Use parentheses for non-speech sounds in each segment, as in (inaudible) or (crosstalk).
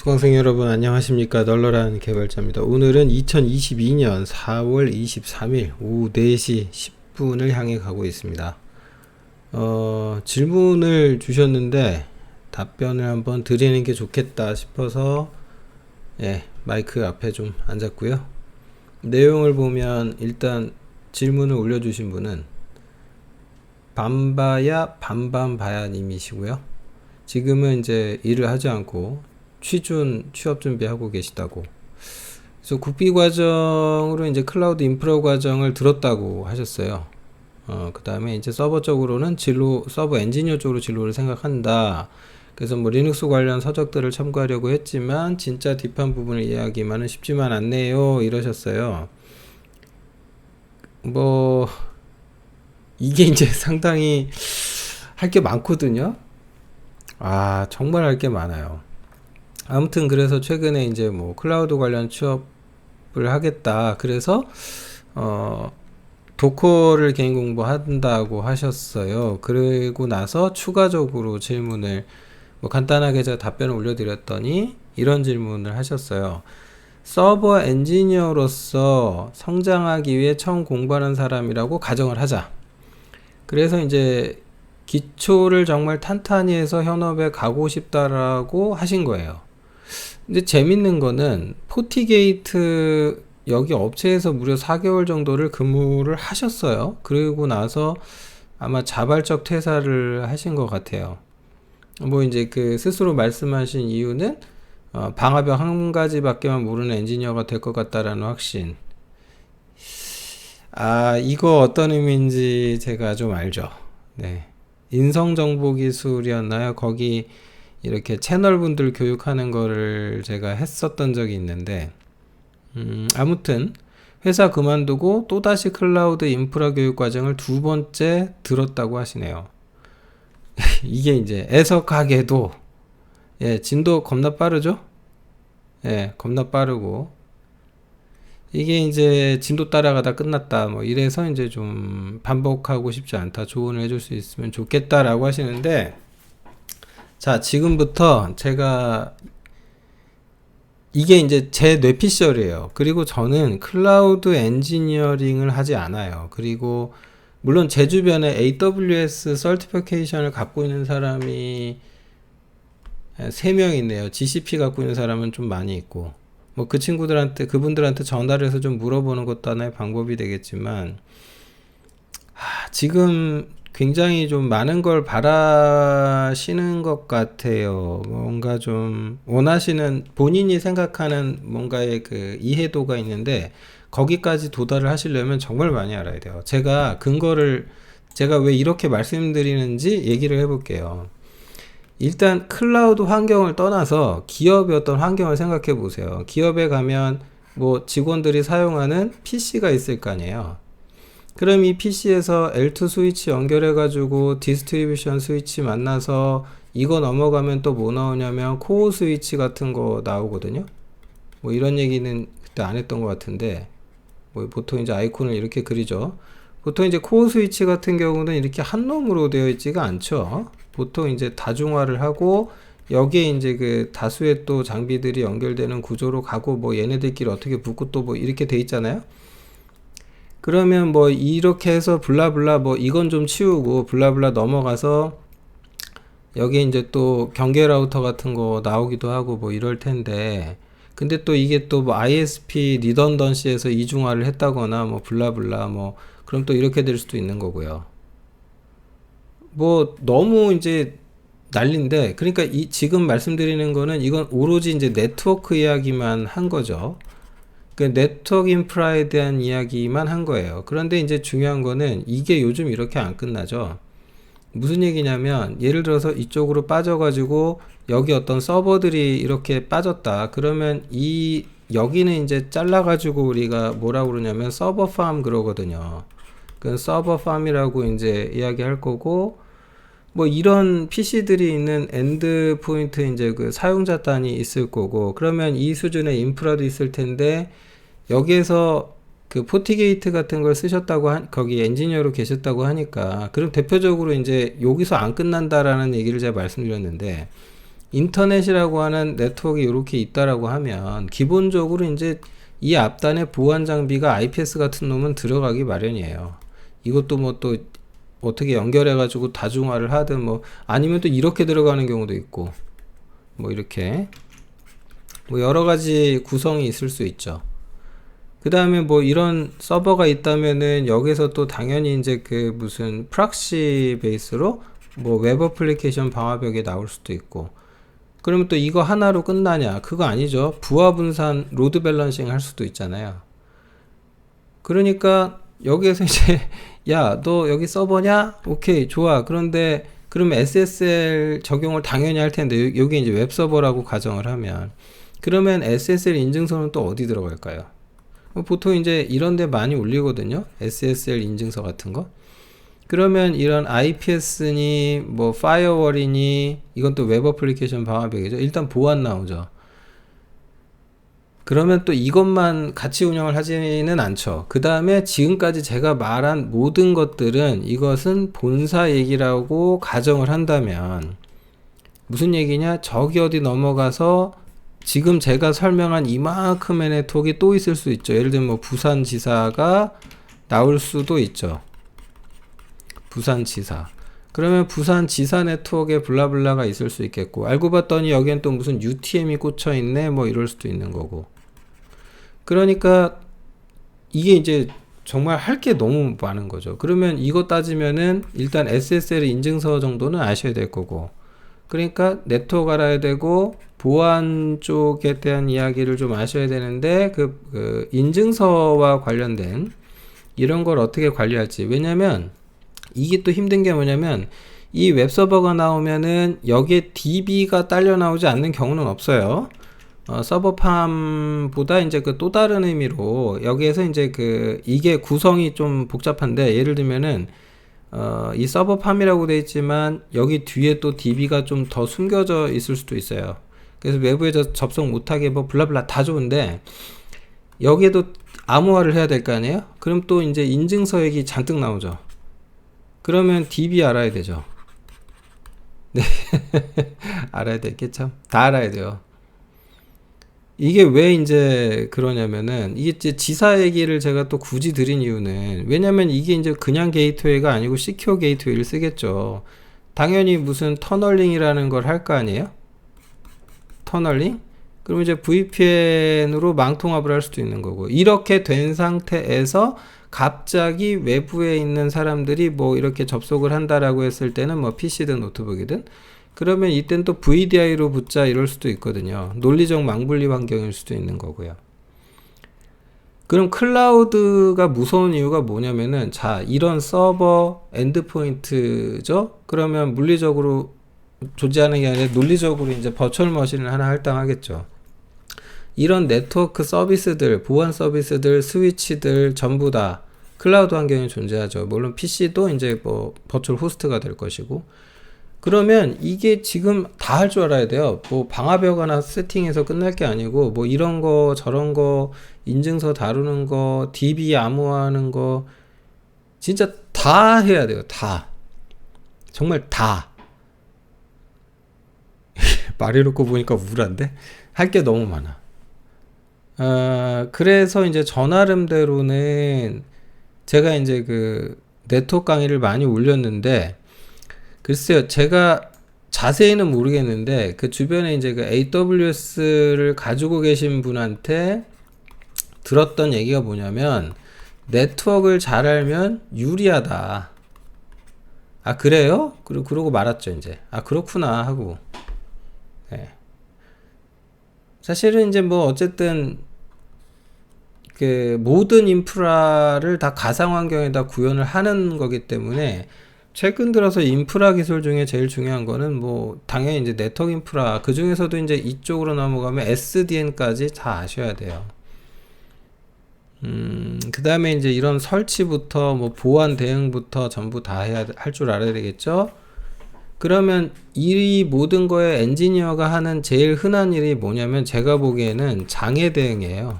수강생 여러분 안녕하십니까? 널널한 개발자입니다. 오늘은 2022년 4월 23일 오후 4시 10분을 향해 가고 있습니다. 어, 질문을 주셨는데 답변을 한번 드리는 게 좋겠다 싶어서 예, 마이크 앞에 좀 앉았고요. 내용을 보면 일단 질문을 올려주신 분은 반바야 반반바야 님이시고요. 지금은 이제 일을 하지 않고 취준 취업 준비하고 계시다고. 그래서 국비 과정으로 이제 클라우드 인프라 과정을 들었다고 하셨어요. 어, 그 다음에 이제 서버 쪽으로는 진로, 서버 엔지니어 쪽으로 진로를 생각한다. 그래서 뭐 리눅스 관련 서적들을 참고하려고 했지만 진짜 딥한 부분을 이해하기만은 쉽지만 않네요. 이러셨어요. 뭐, 이게 이제 (laughs) 상당히 할 게 많거든요. 아, 정말 할 게 많아요. 아무튼 그래서 최근에 이제 뭐 클라우드 관련 취업을 하겠다. 그래서 어 도커를 개인 공부한다고 하셨어요. 그리고 나서 추가적으로 질문을 뭐 간단하게 제가 답변을 올려드렸더니 이런 질문을 하셨어요. 서버 엔지니어로서 성장하기 위해 처음 공부하는 사람이라고 가정을 하자. 그래서 이제 기초를 정말 탄탄히 해서 현업에 가고 싶다라고 하신 거예요. 근데 재밌는 거는 포티게이트 여기 업체에서 무려 4개월 정도를 근무를 하셨어요. 그리고 나서 아마 자발적 퇴사를 하신 것 같아요. 뭐 이제 그 스스로 말씀하신 이유는 어, 방화벽 한 가지밖에만 모르는 엔지니어가 될 것 같다라는 확신. 아, 이거 어떤 의미인지 제가 좀 알죠. 네. 인성정보기술이었나요? 거기 이렇게 채널분들 교육하는 거를 제가 했었던 적이 있는데, 음, 아무튼, 회사 그만두고 또다시 클라우드 인프라 교육 과정을 두 번째 들었다고 하시네요. (laughs) 이게 이제 애석하게도, 예, 진도 겁나 빠르죠? 예, 겁나 빠르고, 이게 이제 진도 따라가다 끝났다, 뭐 이래서 이제 좀 반복하고 싶지 않다, 조언을 해줄 수 있으면 좋겠다라고 하시는데, 자, 지금부터 제가 이게 이제 제 뇌피셜이에요. 그리고 저는 클라우드 엔지니어링을 하지 않아요. 그리고 물론 제 주변에 AWS 서티피케이션을 갖고 있는 사람이 3명 있네요. GCP 갖고 있는 사람은 좀 많이 있고. 뭐 그 친구들한테 그분들한테 전화를 해서 좀 물어보는 것도 하나의 방법이 되겠지만 아, 지금 굉장히 좀 많은 걸 바라시는 것 같아요. 뭔가 좀 원하시는 본인이 생각하는 뭔가의 그 이해도가 있는데 거기까지 도달을 하시려면 정말 많이 알아야 돼요. 제가 근거를 제가 왜 이렇게 말씀드리는지 얘기를 해볼게요. 일단 클라우드 환경을 떠나서 기업의 어떤 환경을 생각해 보세요. 기업에 가면 뭐 직원들이 사용하는 PC가 있을 거 아니에요. 그럼 이 PC에서 L2 스위치 연결해가지고 디스트리뷰션 스위치 만나서 이거 넘어가면 또 뭐 나오냐면 코어 스위치 같은 거 나오거든요. 뭐 이런 얘기는 그때 안 했던 것 같은데 뭐 보통 이제 아이콘을 이렇게 그리죠. 보통 이제 코어 스위치 같은 경우는 이렇게 한 놈으로 되어 있지가 않죠. 보통 이제 다중화를 하고 여기에 이제 그 다수의 또 장비들이 연결되는 구조로 가고 뭐 얘네들끼리 어떻게 붙고 또 뭐 이렇게 돼 있잖아요. 그러면 뭐 이렇게 해서 블라블라 뭐 이건 좀 치우고 블라블라 넘어가서 여기 이제 또 경계 라우터 같은 거 나오기도 하고 뭐 이럴 텐데 근데 또 이게 또 뭐 ISP 리던던시에서 이중화를 했다거나 뭐 블라블라 뭐 그럼 또 이렇게 될 수도 있는 거고요. 뭐 너무 이제 난린데 그러니까 이 지금 말씀드리는 거는 이건 오로지 이제 네트워크 이야기만 한 거죠. 그 네트워크 인프라에 대한 이야기만 한 거예요. 그런데 이제 중요한 거는 이게 요즘 이렇게 안 끝나죠. 무슨 얘기냐면 예를 들어서 이쪽으로 빠져가지고 여기 어떤 서버들이 이렇게 빠졌다. 그러면 이 여기는 이제 잘라가지고 우리가 뭐라 그러냐면 서버 팜 그러거든요. 그 서버 팜이라고 이제 이야기할 거고 뭐 이런 PC들이 있는 엔드 포인트 이제 그 사용자 단이 있을 거고 그러면 이 수준의 인프라도 있을 텐데 여기에서 그 포티게이트 같은 걸 쓰셨다고 한, 거기 엔지니어로 계셨다고 하니까 그럼 대표적으로 이제 여기서 안 끝난다라는 얘기를 제가 말씀드렸는데 인터넷이라고 하는 네트워크가 이렇게 있다라고 하면 기본적으로 이제 이 앞단에 보안 장비가 IPS 같은 놈은 들어가기 마련이에요. 이것도 뭐 또 어떻게 연결해 가지고 다중화를 하든 뭐 아니면 또 이렇게 들어가는 경우도 있고 뭐 이렇게 뭐 여러 가지 구성이 있을 수 있죠. 그 다음에 뭐 이런 서버가 있다면은 여기서 또 당연히 이제 그 무슨 프락시 베이스로 뭐 웹 어플리케이션 방화벽이 나올 수도 있고. 그러면 또 이거 하나로 끝나냐? 그거 아니죠. 부하 분산 로드 밸런싱 할 수도 있잖아요. 그러니까 여기에서 (laughs) 이제 야 너 여기 서버냐? 오케이 좋아. 그런데 그러면 SSL 적용을 당연히 할 텐데 여기 이제 웹 서버라고 가정을 하면 그러면 SSL 인증서는 또 어디 들어갈까요? 보통 이제 이런 데 많이 올리거든요. SSL 인증서 같은 거. 그러면 이런 IPS니 뭐 파이어월이니 이건 또 웹 어플리케이션 방화벽이죠. 일단 보안 나오죠. 그러면 또 이것만 같이 운영을 하지는 않죠. 그 다음에 지금까지 제가 말한 모든 것들은 이것은 본사 얘기라고 가정을 한다면 무슨 얘기냐? 저기 어디 넘어가서 지금 제가 설명한 이만큼의 네트워크가 또 있을 수 있죠. 예를 들면 뭐 부산지사가 나올 수도 있죠. 부산지사. 그러면 부산지사 네트워크에 블라블라가 있을 수 있겠고 알고 봤더니 여기엔 또 무슨 UTM이 꽂혀 있네 뭐 이럴 수도 있는 거고. 그러니까 이게 이제 정말 할 게 너무 많은 거죠. 그러면 이거 따지면은 일단 SSL 인증서 정도는 아셔야 될 거고. 그러니까 네트워크 알아야 되고 보안 쪽에 대한 이야기를 좀 아셔야 되는데 그, 그 인증서와 관련된 이런 걸 어떻게 관리할지 왜냐면 이게 또 힘든 게 뭐냐면 이 웹서버가 나오면은 여기에 DB가 딸려 나오지 않는 경우는 없어요. 어, 서버팜보다 이제 그 또 다른 의미로 여기에서 이제 그 이게 구성이 좀 복잡한데 예를 들면은 어, 이 서버 팜이라고 되어 있지만 여기 뒤에 또 DB가 좀 더 숨겨져 있을 수도 있어요. 그래서 외부에서 접속 못하게 뭐 블라블라 다 좋은데 여기에도 암호화를 해야 될 거 아니에요? 그럼 또 이제 인증 서액이 잔뜩 나오죠. 그러면 DB 알아야 되죠. 네. (laughs) 알아야 되겠죠? 다 알아야 돼요. 이게 왜 이제 그러냐면은 이게 이제 지사 얘기를 제가 또 굳이 드린 이유는 왜냐면 이게 이제 그냥 게이트웨이가 아니고 시큐어 게이트웨이를 쓰겠죠. 당연히 무슨 터널링이라는 걸 할 거 아니에요? 터널링? 그럼 이제 VPN으로 망통합을 할 수도 있는 거고 이렇게 된 상태에서 갑자기 외부에 있는 사람들이 뭐 이렇게 접속을 한다라고 했을 때는 뭐 PC든 노트북이든 그러면 이땐 또 VDI로 붙자 이럴 수도 있거든요. 논리적 망분리 환경일 수도 있는 거고요. 그럼 클라우드가 무서운 이유가 뭐냐면은 자 이런 서버 엔드포인트죠. 그러면 물리적으로 존재하는 게 아니라 논리적으로 이제 버추얼 머신을 하나 할당하겠죠. 이런 네트워크 서비스들, 보안 서비스들, 스위치들 전부 다 클라우드 환경에 존재하죠. 물론 PC도 이제 뭐 버추얼 호스트가 될 것이고 그러면 이게 지금 다 할 줄 알아야 돼요. 뭐 방화벽 하나 세팅해서 끝날 게 아니고 뭐 이런 거 저런 거 인증서 다루는 거 DB 암호화하는 거 진짜 다 해야 돼요. 다. 정말 다. (laughs) 말해놓고 보니까 우울한데 할 게 너무 많아. 어, 그래서 이제 저 나름대로는 제가 이제 그 네트워크 강의를 많이 올렸는데 글쎄요, 제가 자세히는 모르겠는데 그 주변에 이제 그 AWS를 가지고 계신 분한테 들었던 얘기가 뭐냐면 네트워크를 잘 알면 유리하다. 아 그래요? 그리고 그러고 말았죠 이제. 아 그렇구나 하고. 네. 사실은 이제 뭐 어쨌든 그 모든 인프라를 다 가상 환경에다 구현을 하는 거기 때문에 최근 들어서 인프라 기술 중에 제일 중요한 거는 뭐 당연히 이제 네트워크 인프라 그 중에서도 이제 이쪽으로 넘어가면 SDN까지 다 아셔야 돼요. 음, 그 다음에 이제 이런 설치부터 뭐 보안 대응부터 전부 다 해야 할 줄 알아야 되겠죠. 그러면 이 모든 거에 엔지니어가 하는 제일 흔한 일이 뭐냐면 제가 보기에는 장애 대응이에요.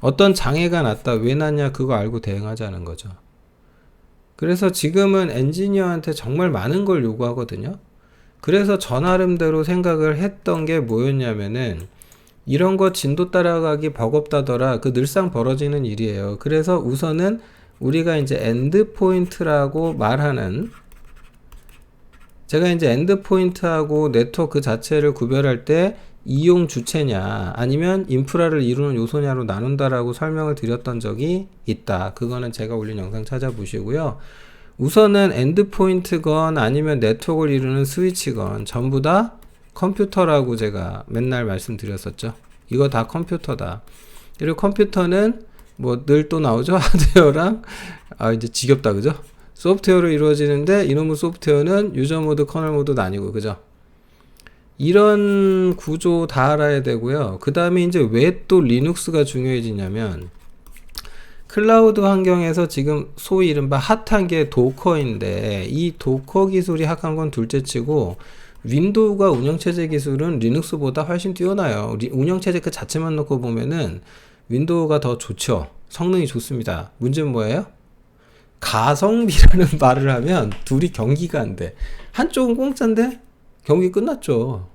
어떤 장애가 났다 왜 났냐 그거 알고 대응하자는 거죠. 그래서 지금은 엔지니어한테 정말 많은 걸 요구하거든요. 그래서 저 나름대로 생각을 했던 게 뭐였냐면은 이런 거 진도 따라가기 버겁다더라. 그 늘상 벌어지는 일이에요. 그래서 우선은 우리가 이제 엔드 포인트라고 말하는 제가 이제 엔드 포인트하고 네트워크 자체를 구별할 때 이용 주체냐 아니면 인프라를 이루는 요소냐로 나눈다라고 설명을 드렸던 적이 있다. 그거는 제가 올린 영상 찾아보시고요. 우선은 엔드 포인트건 아니면 네트워크를 이루는 스위치건 전부 다 컴퓨터라고 제가 맨날 말씀드렸었죠. 이거 다 컴퓨터다. 그리고 컴퓨터는 뭐 늘 또 나오죠. (laughs) 하드웨어랑 아 이제 지겹다 그죠? 소프트웨어로 이루어지는데 이놈의 소프트웨어는 유저 모드, 커널 모드도 아니고 그죠? 이런 구조 다 알아야 되고요. 그 다음에 이제 왜 또 리눅스가 중요해지냐면 클라우드 환경에서 지금 소위 이른바 핫한 게 도커인데 이 도커 기술이 핫한 건 둘째치고 윈도우가 운영체제 기술은 리눅스보다 훨씬 뛰어나요. 리, 운영체제 그 자체만 놓고 보면은 윈도우가 더 좋죠. 성능이 좋습니다. 문제는 뭐예요? 가성비라는 (laughs) 말을 하면 둘이 경기가 안 돼. 한쪽은 공짜인데 경기 끝났죠.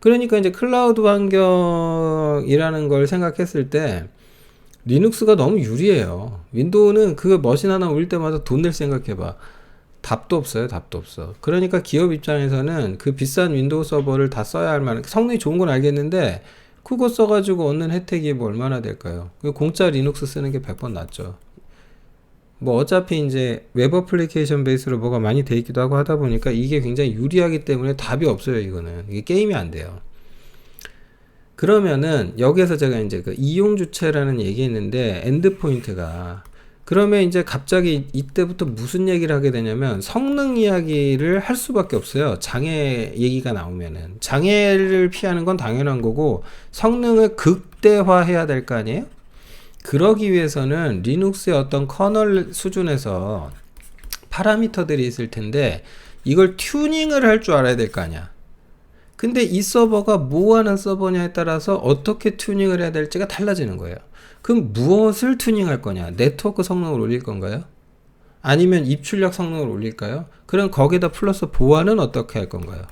그러니까 이제 클라우드 환경이라는 걸 생각했을 때 리눅스가 너무 유리해요. 윈도우는 그 머신 하나 올릴 때마다 돈 낼 생각해봐. 답도 없어요. 답도 없어. 그러니까 기업 입장에서는 그 비싼 윈도우 서버를 다 써야 할 만한 성능이 좋은 건 알겠는데 그거 써가지고 얻는 혜택이 뭐 얼마나 될까요? 그 공짜 리눅스 쓰는 게 100번 낫죠. 뭐 어차피 이제 웹 어플리케이션 베이스로 뭐가 많이 돼 있기도 하고 하다 보니까 이게 굉장히 유리하기 때문에 답이 없어요. 이거는 이게 게임이 안 돼요. 그러면은 여기에서 제가 이제 그 이용 주체라는 얘기했는데 엔드 포인트가 그러면 이제 갑자기 이때부터 무슨 얘기를 하게 되냐면 성능 이야기를 할 수밖에 없어요. 장애 얘기가 나오면은 장애를 피하는 건 당연한 거고 성능을 극대화해야 될 거 아니에요? 그러기 위해서는 리눅스의 어떤 커널 수준에서 파라미터들이 있을 텐데 이걸 튜닝을 할 줄 알아야 될 거 아니야. 근데 이 서버가 뭐 하는 서버냐에 따라서 어떻게 튜닝을 해야 될지가 달라지는 거예요. 그럼 무엇을 튜닝할 거냐? 네트워크 성능을 올릴 건가요? 아니면 입출력 성능을 올릴까요? 그럼 거기다 플러스 보안은 어떻게 할 건가요?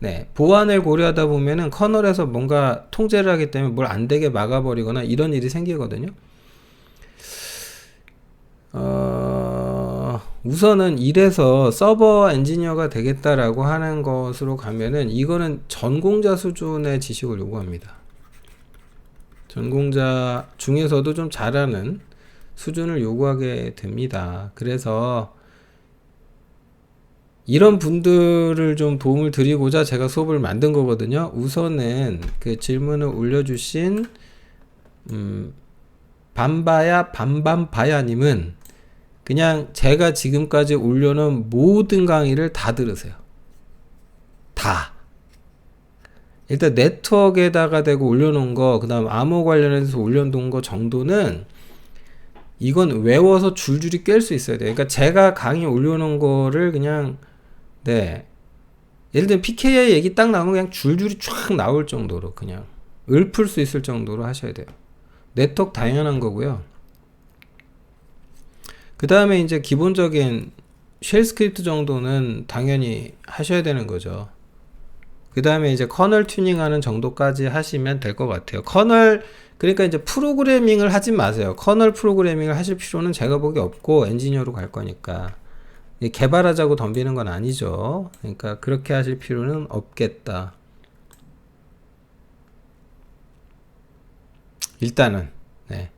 네, 보안을 고려하다 보면은 커널에서 뭔가 통제를 하기 때문에 뭘 안 되게 막아버리거나 이런 일이 생기거든요. 어, 우선은 이래서 서버 엔지니어가 되겠다라고 하는 것으로 가면은 이거는 전공자 수준의 지식을 요구합니다. 전공자 중에서도 좀 잘하는 수준을 요구하게 됩니다. 그래서 이런 분들을 좀 도움을 드리고자 제가 수업을 만든 거거든요. 우선은 그 질문을 올려주신 음, 반바야 반반바야님은 그냥 제가 지금까지 올려놓은 모든 강의를 다 들으세요. 다. 일단 네트워크에다가 대고 올려놓은 거, 그 다음 암호 관련해서 올려놓은 거 정도는 이건 외워서 줄줄이 깰 수 있어야 돼요. 그러니까 제가 강의 올려놓은 거를 그냥 네. 예를 들면 PKI 얘기 딱 나오면 그냥 줄줄이 쫙 나올 정도로 그냥 읊을 수 있을 정도로 하셔야 돼요. 네트워크 당연한 거고요. 그 다음에 이제 기본적인 쉘 스크립트 정도는 당연히 하셔야 되는 거죠. 그 다음에 이제 커널 튜닝하는 정도까지 하시면 될 것 같아요. 커널 그러니까 이제 프로그래밍을 하지 마세요. 커널 프로그래밍을 하실 필요는 제가 보기 없고 엔지니어로 갈 거니까. 개발하자고 덤비는 건 아니죠. 그러니까 그렇게 하실 필요는 없겠다. 일단은 네.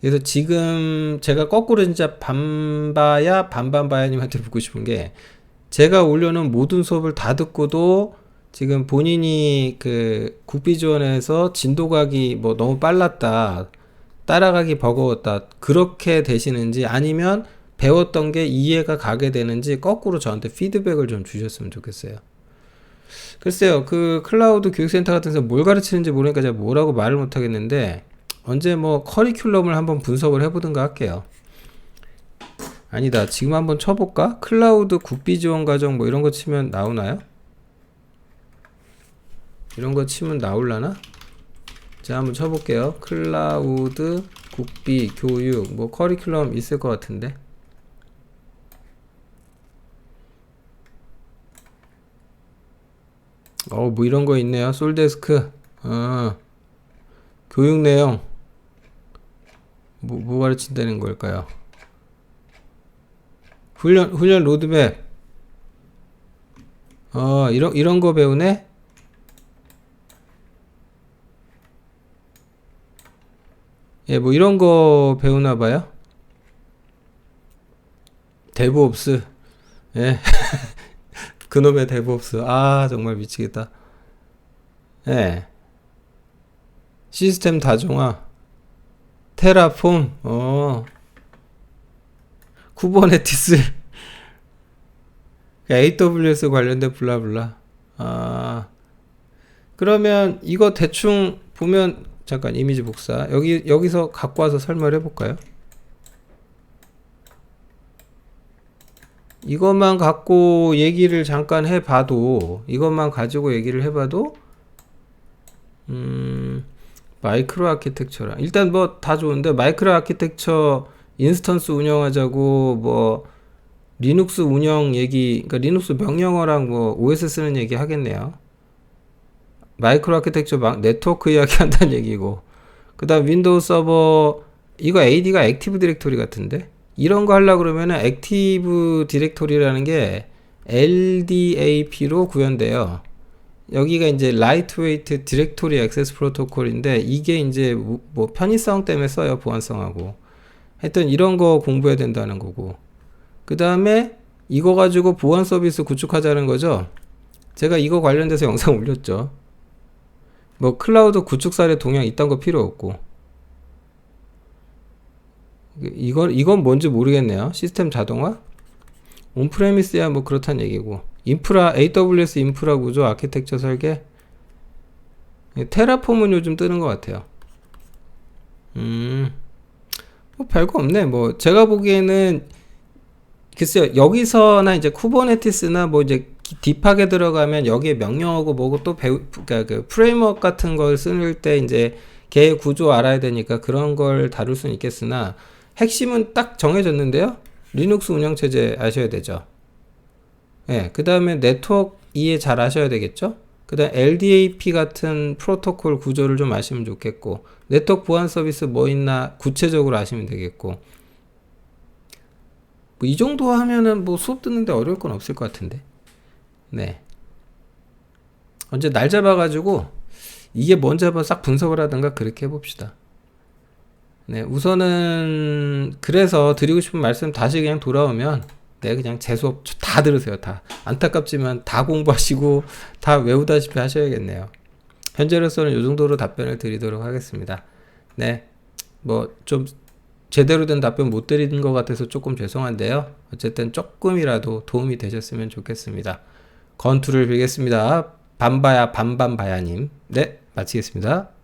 그래서 지금 제가 거꾸로 진짜 반바야 반반바야님한테 묻고 싶은 게 제가 올려놓은 모든 수업을 다 듣고도 지금 본인이 그 국비 지원에서 진도 가기 뭐 너무 빨랐다 따라가기 버거웠다 그렇게 되시는지 아니면 배웠던 게 이해가 가게 되는지 거꾸로 저한테 피드백을 좀 주셨으면 좋겠어요. 글쎄요, 그 클라우드 교육센터 같은 데서 뭘 가르치는지 모르니까 제가 뭐라고 말을 못 하겠는데, 언제 뭐 커리큘럼을 한번 분석을 해보든가 할게요. 아니다, 지금 한번 쳐볼까? 클라우드 국비 지원 과정 뭐 이런 거 치면 나오나요? 이런 거 치면 나올라나? 자, 한번 쳐볼게요. 클라우드 국비 교육 뭐 커리큘럼 있을 것 같은데. 어, 뭐 이런 거 있네요. 솔데스크. 어. 교육 내용. 뭐, 뭐 가르친다는 걸까요? 훈련, 훈련 로드맵. 어, 이런, 이런 거 배우네? 예, 뭐 이런 거 배우나 봐요. 데브옵스. 예. (laughs) 그놈의 데브옵스. 아, 정말 미치겠다. 예. 시스템 다중화. 테라폼. 어. 쿠버네티스. (laughs) AWS 관련된 블라블라. 아. 그러면 이거 대충 보면 잠깐 이미지 복사. 여기 여기서 갖고 와서 설명을 해 볼까요? 이것만 갖고 얘기를 잠깐 해봐도 이것만 가지고 얘기를 해봐도 음 마이크로 아키텍처랑 일단 뭐 다 좋은데 마이크로 아키텍처 인스턴스 운영하자고 뭐 리눅스 운영 얘기 그러니까 리눅스 명령어랑 뭐 OS 쓰는 얘기 하겠네요. 마이크로 아키텍처 막 네트워크 이야기 한다는 얘기고. 그다음 윈도우 서버 이거 AD가 액티브 디렉토리 같은데 이런 거 하려고 그러면은 액티브 디렉토리라는 게 LDAP로 구현돼요. 여기가 이제 라이트웨이트 디렉토리 액세스 프로토콜인데 이게 이제 뭐 편의성 때문에 써요 보안성하고. 하여튼 이런 거 공부해야 된다는 거고. 그 다음에 이거 가지고 보안 서비스 구축하자는 거죠? 제가 이거 관련돼서 영상 (laughs) 올렸죠. 뭐 클라우드 구축 사례 동향 이딴 거 필요 없고 이건 이건 뭔지 모르겠네요. 시스템 자동화? 온프레미스야 뭐 그렇다는 얘기고 인프라 AWS 인프라 구조 아키텍처 설계 테라폼은 요즘 뜨는 것 같아요. 음, 뭐 별거 없네. 뭐 제가 보기에는 글쎄요 여기서나 이제 쿠버네티스나 뭐 이제 딥하게 들어가면 여기에 명령어고 뭐고 또 배우 그러니까 그 프레임워크 같은 걸쓸때 이제 걔 구조 알아야 되니까 그런 걸 다룰 수는 있겠으나 핵심은 딱 정해졌는데요. 리눅스 운영체제 아셔야 되죠. 예, 그 다음에 네트워크 이해 잘 하셔야 되겠죠. 그 다음 LDAP 같은 프로토콜 구조를 좀 아시면 좋겠고 네트워크 보안 서비스 뭐 있나 구체적으로 아시면 되겠고 뭐 이 정도 하면은 뭐 수업 듣는데 어려울 건 없을 것 같은데 네 언제 날 잡아가지고 이게 뭔지 한번 싹 분석을 하든가 그렇게 해봅시다 네, 우선은 그래서 드리고 싶은 말씀 다시 그냥 돌아오면 네, 그냥 제 수업 다 들으세요. 다. 안타깝지만 다 공부하시고 다 외우다시피 하셔야겠네요. 현재로서는 이 정도로 답변을 드리도록 하겠습니다. 네. 뭐 좀 제대로 된 답변 못 드리는 것 같아서 조금 죄송한데요. 어쨌든 조금이라도 도움이 되셨으면 좋겠습니다. 건투를 빌겠습니다. 반바야 반반바야님. 네, 마치겠습니다.